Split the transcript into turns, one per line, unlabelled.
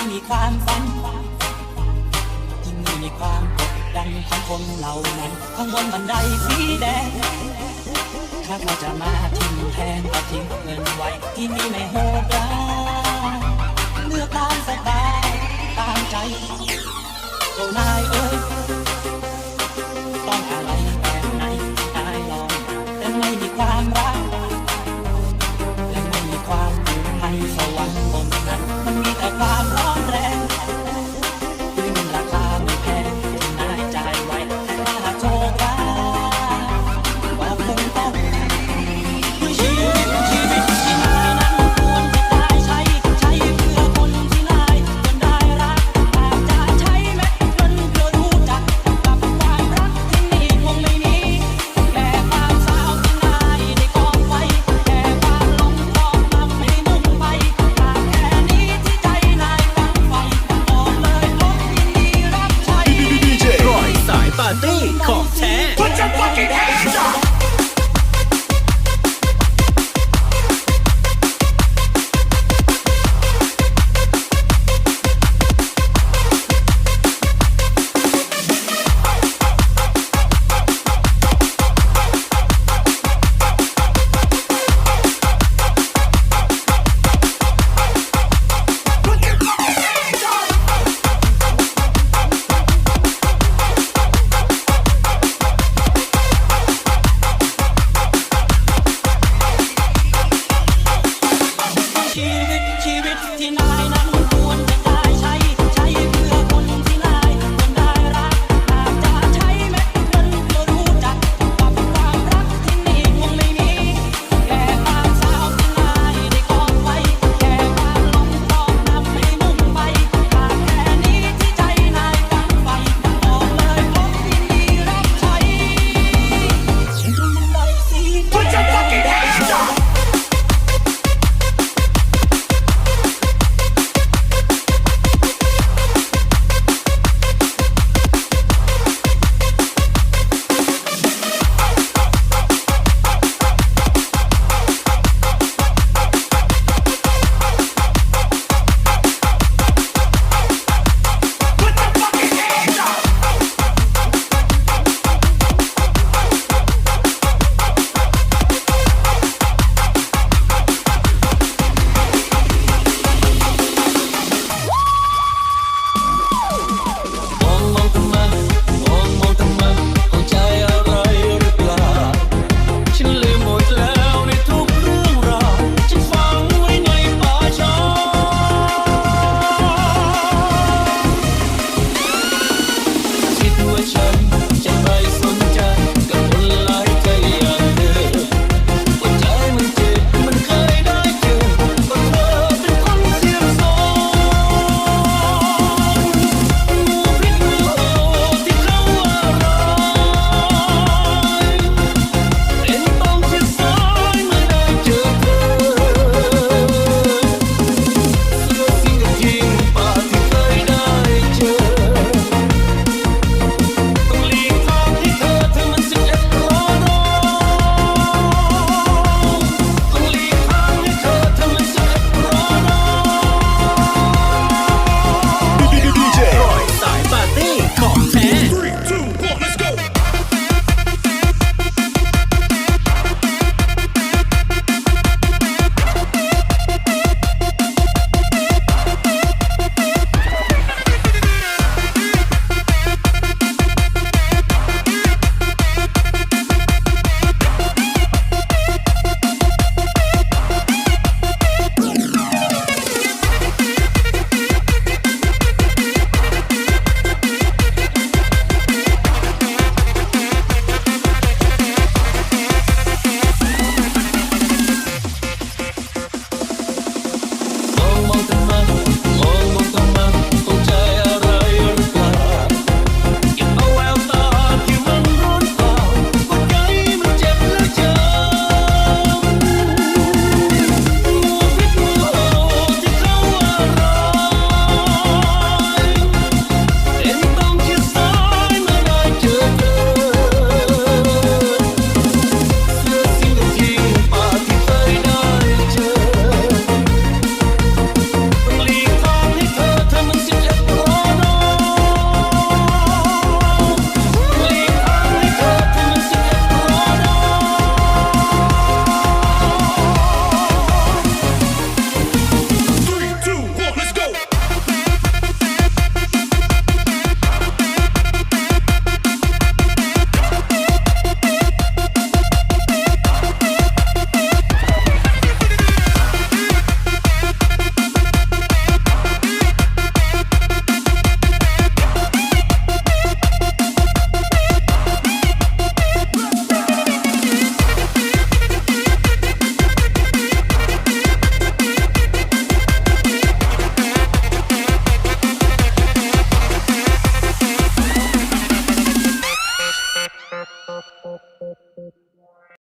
ที่งมีความฝันที่งมีความกดดันของคนเหล่านั้นข้างบนบันไดสีแดงคาเว่าจะมาทิ้งแทนก็ทิ้งเงินไว้ที่นี่ไม่โหดร้ายเลือกตามสบายตามใจเจ้านายเอ้ย